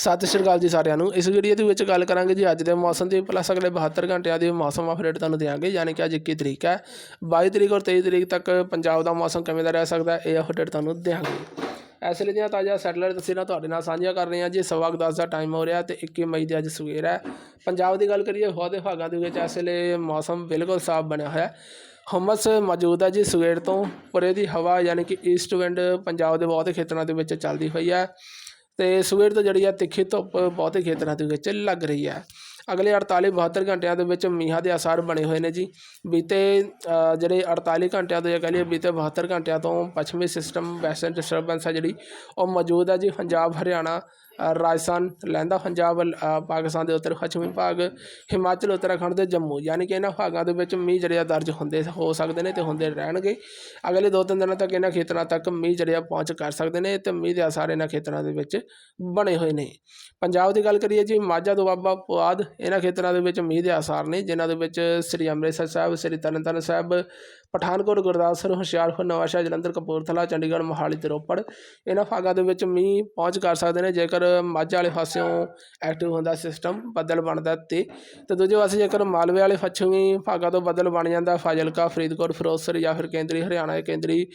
ਸਤਿ ਸ਼੍ਰੀ ਅਕਾਲ ਜੀ ਸਾਰਿਆਂ ਨੂੰ। ਇਸ ਵੀਡੀਓ ਦੇ ਵਿੱਚ ਗੱਲ ਕਰਾਂਗੇ ਜੀ ਅੱਜ ਦੇ ਮੌਸਮ ਦੀ। ਪਲੱਸ ਅਗਲੇ 72 ਘੰਟਿਆਂ ਦੀ ਮੌਸਮ ਅਪਡੇਟ ਤੁਹਾਨੂੰ ਦੇਵਾਂਗੇ ਯਾਨੀ ਕਿ ਅੱਜ 21 ਤਰੀਕ ਹੈ। 22 ਤਰੀਕ ਔਰ 23 ਤਰੀਕ ਤੱਕ ਪੰਜਾਬ ਦਾ ਮੌਸਮ ਕਿਵੇਂ ਦਾ ਰਹਿ ਸਕਦਾ ਹੈ, ਇਹ ਅਪਡੇਟ ਤੁਹਾਨੂੰ ਦੇਵਾਂਗੇ ਇਸ ਲਈ ਦੀਆਂ ਤਾਜ਼ਾ ਸੈਟਲਾਈਟ ਤਸਵੀਰਾਂ ਤੁਹਾਡੇ ਨਾਲ ਸਾਂਝੀਆਂ ਕਰ ਰਹੇ ਹਾਂ ਜੀ। ਸਵਾ ਕੁ ਦਸ ਦਾ ਟਾਈਮ ਹੋ ਰਿਹਾ ਤੇ 21 ਮਈ ਦੀ ਅੱਜ ਸਵੇਰ ਹੈ। ਪੰਜਾਬ ਦੀ ਗੱਲ ਕਰੀਏ ਹਵਾ ਦੇ ਭਾਗਾਂ ਦੇ ਵਿੱਚ ਇਸ ਲਈ ਮੌਸਮ ਬਿਲਕੁਲ ਸਾਫ਼ ਬਣਿਆ ਹੋਇਆ ਹੈ। ਹਮਸ ਮੌਜੂਦ ਹੈ ਜੀ ਸਵੇਰ ਤੋਂ। ਪਰ ਦੀ ਹਵਾ ਯਾਨੀ ਕਿ ਈਸਟ ਵਿੰਡ ਪੰਜਾਬ ਦੇ ਬਹੁਤ ਖੇਤਰਾਂ ਦੇ ਵਿੱਚ ਚੱਲਦੀ ਹੋਈ ਹੈ। ਤੇ ਸਵੇਰ ਤੋਂ ਜਿਹੜੀ ਆ ਤਿੱਖੀ ਧੁੱਪ ਬਹੁਤੇ ਖੇਤਰਾਂ ਦੇ ਵਿੱਚ ਲੱਗ ਰਹੀ ਹੈ ਅਗਲੇ 48 72 ਘੰਟਿਆਂ ਦੇ ਵਿੱਚ ਮੀਂਹਾਂ ਦੇ ਆਸਾਰ ਬਣੇ ਹੋਏ ਨੇ ਜੀ। ਬੀਤੇ ਜਿਹੜੇ 48 ਘੰਟਿਆਂ ਤੋਂ ਜਾਂ ਕਹ ਲਈਏ ਬੀਤੇ 72 ਘੰਟਿਆਂ ਤੋਂ ਪੱਛਮੀ ਸਿਸਟਮ ਵੈਸਟਰਨ ਡਿਸਟਰਬੈਂਸ ਹੈ ਜਿਹੜੀ, ਉਹ ਮੌਜੂਦ ਹੈ ਜੀ ਪੰਜਾਬ, ਹਰਿਆਣਾ ਰਾਜਸਥਾਨ ਲਹਿੰਦਾ ਪੰਜਾਬ ਅ, ਪਾਕਿਸਤਾਨ ਦੇ ਉੱਤਰ ਪੱਛਮੀ ਭਾਗ ਹਿਮਾਚਲ ਉੱਤਰਾਖੰਡ ਤੇ ਜੰਮੂ। ਯਾਨੀ ਕਿ ਇਹਨਾਂ ਭਾਗਾਂ ਦੇ ਵਿੱਚ ਮੀਂਹ ਜਿਹੜੇ ਆ ਦਰਜ ਹੁੰਦੇ ਹੋ ਸਕਦੇ ਨੇ ਤੇ ਹੁੰਦੇ ਰਹਿਣਗੇ। ਅਗਲੇ ਦੋ ਤਿੰਨ ਦਿਨਾਂ ਤੱਕ ਇਹਨਾਂ ਖੇਤਰਾਂ ਤੱਕ ਮੀਂਹ ਜਿਹੜੇ ਆ ਪਹੁੰਚ ਕਰ ਸਕਦੇ ਨੇ ਤੇ ਮੀਂਹ ਦੇ ਆਸਾਰ ਇਹਨਾਂ ਖੇਤਰਾਂ ਦੇ ਵਿੱਚ ਬਣੇ ਹੋਏ ਨੇ। ਪੰਜਾਬ ਦੀ ਗੱਲ ਕਰੀਏ ਜੀ ਮਾਝਾ ਦੁਆਬਾ ਪੁਆਧ ਇਹਨਾਂ ਖੇਤਰਾਂ ਦੇ ਵਿੱਚ ਮੀਂਹ ਦੇ ਆਸਾਰ ਨੇ ਜਿਨ੍ਹਾਂ ਦੇ ਵਿੱਚ ਸ੍ਰੀ ਅੰਮ੍ਰਿਤਸਰ ਸਾਹਿਬ ਸ੍ਰੀ ਤਰਨਤਾਰਨ ਸਾਹਿਬ ਪਠਾਨਕੋਟ ਗੁਰਦਾਸਪੁਰ ਹੁਸ਼ਿਆਰਪੁਰ ਨਵਾਂਸ਼ਹਿਰ ਜਲੰਧਰ ਕਪੂਰਥਲਾ ਚੰਡੀਗੜ੍ਹ ਮੋਹਾਲੀ ਤੇ ਰੋਪੜ ਇਹਨਾਂ ਭਾਗਾਂ ਦੇ ਵਿੱਚ ਮੀਂਹ ਪਹੁੰਚ ਕਰ ਸਕਦੇ ਨੇ। ਜੇਕਰ ਮਾਝਾ ਵਾਲੇ ਪਾਸਿਓਂ ਐਕਟਿਵ ਹੁੰਦਾ ਸਿਸਟਮ ਬੱਦਲ ਬਣਦਾ ਤੇ ਤੇ ਦੂਜੇ ਪਾਸੇ ਜੇਕਰ ਮਾਲਵੇ ਵਾਲੇ ਪੱਛਮੀ ਭਾਗਾਂ ਤੋਂ ਬੱਦਲ ਬਣ ਜਾਂਦਾ, ਫਾਜ਼ਿਲਕਾ, ਫਰੀਦਕੋਟ, ਫਿਰੋਜ਼ਪੁਰ ਜਾਂ ਫਿਰ ਕੇਂਦਰੀ ਹਰਿਆਣਾ ਜਾਂ ਕੇਂਦਰੀ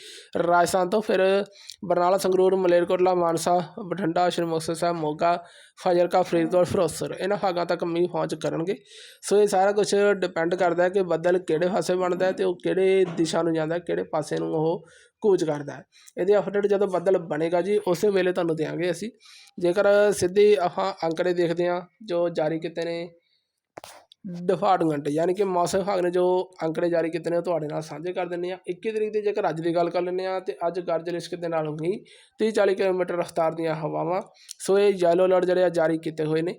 ਰਾਜਸਥਾਨ ਤੋਂ ਫਿਰ ਬਰਨਾਲਾ, ਸੰਗਰੂਰ, ਮਲੇਰਕੋਟਲਾ, ਮਾਨਸਾ, ਬਠਿੰਡਾ, ਸ਼੍ਰੀ ਮੁਕਤਸਰ ਸਾਹਿਬ, ਮੋਗਾ, ਫਾਜ਼ਿਲਕਾ, ਫਰੀਦਕੋਟ, ਫਿਰੋਜ਼ਪੁਰ ਇਹਨਾਂ ਭਾਗਾਂ ਤੱਕ ਮੀਂਹ ਪਹੁੰਚ ਕਰਨਗੇ। ਸੋ ਇਹ ਸਾਰਾ ਕੁਝ ਡਿਪੈਂਡ ਕਰਦਾ ਹੈ ਕਿ ਬੱਦਲ ਕਿਹੜੇ ਪਾਸੇ ਬਣਦਾ ਹੈ ਤੇ ਉਹ ਕਿਹੜੇ ਦਿਸ਼ਾ ਨੂੰ ਜਾਂਦਾ, ਕਿਹੜੇ ਪਾਸੇ ਨੂੰ ਉਹ ਕੂਚ ਕਰਦਾ ਹੈ। ਇਹਦੇ ਅਪਡੇਟ ਜਦੋਂ ਬੱਦਲ ਬਣੇਗਾ ਜੀ, ਉਸੇ ਵੇਲੇ ਤੁਹਾਨੂੰ ਦੇਵਾਂਗੇ ਅਸੀਂ। ਜੇਕਰ ਸਿੱਧੀ ਆਪਾਂ ਅੰਕੜੇ ਦੇਖਦੇ ਹਾਂ, ਜੋ ਜਾਰੀ ਕੀਤੇ ਨੇ ਡਿਪਾਰਟਮੈਂਟ ਯਾਨੀ ਕਿ ਮੌਸਮ ਵਿਭਾਗ ਨੇ ਜੋ ਅੰਕੜੇ ਜਾਰੀ ਕੀਤੇ ਨੇ ਉਹ ਤੁਹਾਡੇ ਨਾਲ ਸਾਂਝੇ ਕਰ ਦਿੰਦੇ ਆ 21 ਤਰੀਕ ਦੀ ਜੇਕਰ ਅੱਜ ਦੀ ਗੱਲ ਕਰ ਲੈਂਦੇ ਆ ਤੇ ਅੱਜ ਗਰਜ ਰਿਸ਼ਕ ਦੇ ਨਾਲ ਹੀ 30 40 ਕਿਲੋਮੀਟਰ ਰਫ਼ਤਾਰ ਦੀਆਂ ਹਵਾਵਾਂ, ਸੋ ਇਹ ਯੈਲੋ ਅਲਰਟ ਜਿਹੜੇ ਆ ਜਾਰੀ ਕੀਤੇ ਹੋਏ ਨੇ।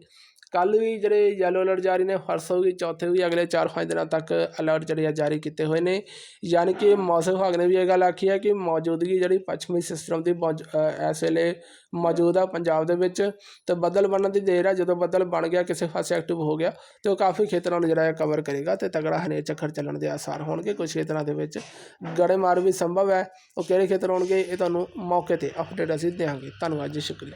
ਕੱਲ ਵੀ ਜਿਹੜੇ ਯੈਲੋ ਅਲਰਟ ਜਾਰੀ ਨੇ, ਪਰਸੋਂ ਵੀ, ਚੌਥੇ ਵੀ, ਅਗਲੇ 4-5 ਦਿਨਾਂ ਤੱਕ ਅਲਰਟ ਜਿਹੜੇ ਆ ਜਾਰੀ ਕੀਤੇ ਹੋਏ ਨੇ। ਯਾਨੀ ਕਿ ਮੌਸਮ ਵਿਭਾਗ ਨੇ ਵੀ ਇਹ ਗੱਲ ਆਖੀ ਹੈ ਕਿ ਮੌਜੂਦਗੀ ਜਿਹੜੀ ਪੱਛਮੀ ਸਿਸਟਮ ਦੀ ਮੌਜ- ਇਸ ਵੇਲੇ ਮੌਜੂਦ ਆ ਪੰਜਾਬ ਦੇ ਵਿੱਚ। ਤੇ ਬੱਦਲ ਬਣਨ ਦੀ ਦੇਰ ਆ, ਜਦੋਂ ਬੱਦਲ ਬਣ ਗਿਆ, ਕਿਸੇ ਪਾਸੇ ਐਕਟਿਵ ਹੋ ਗਿਆ, ਤੇ ਉਹ ਕਾਫੀ ਖੇਤਰਾਂ ਨੂੰ ਜਿਹੜਾ ਹੈ ਕਵਰ ਕਰੇਗਾ। ਤੇ ਤਗੜਾ ਹਨੇਰ ਚੱਕਰ ਚੱਲਣ ਦੇ ਆਸਾਰ ਹੋਣਗੇ। ਕੁਝ ਖੇਤਰਾਂ ਦੇ ਵਿੱਚ ਗੜੇਮਾਰ ਵੀ ਸੰਭਵ ਹੈ। ਉਹ ਕਿਹੜੇ ਖੇਤਰ ਹੋਣਗੇ, ਇਹ ਤੁਹਾਨੂੰ ਮੌਕੇ ਤੇ ਅਪਡੇਟ ਅਸੀਂ ਦੇਵਾਂਗੇ ਧੰਨਵਾਦ ਜੀ, ਸ਼ੁਕਰੀਆ।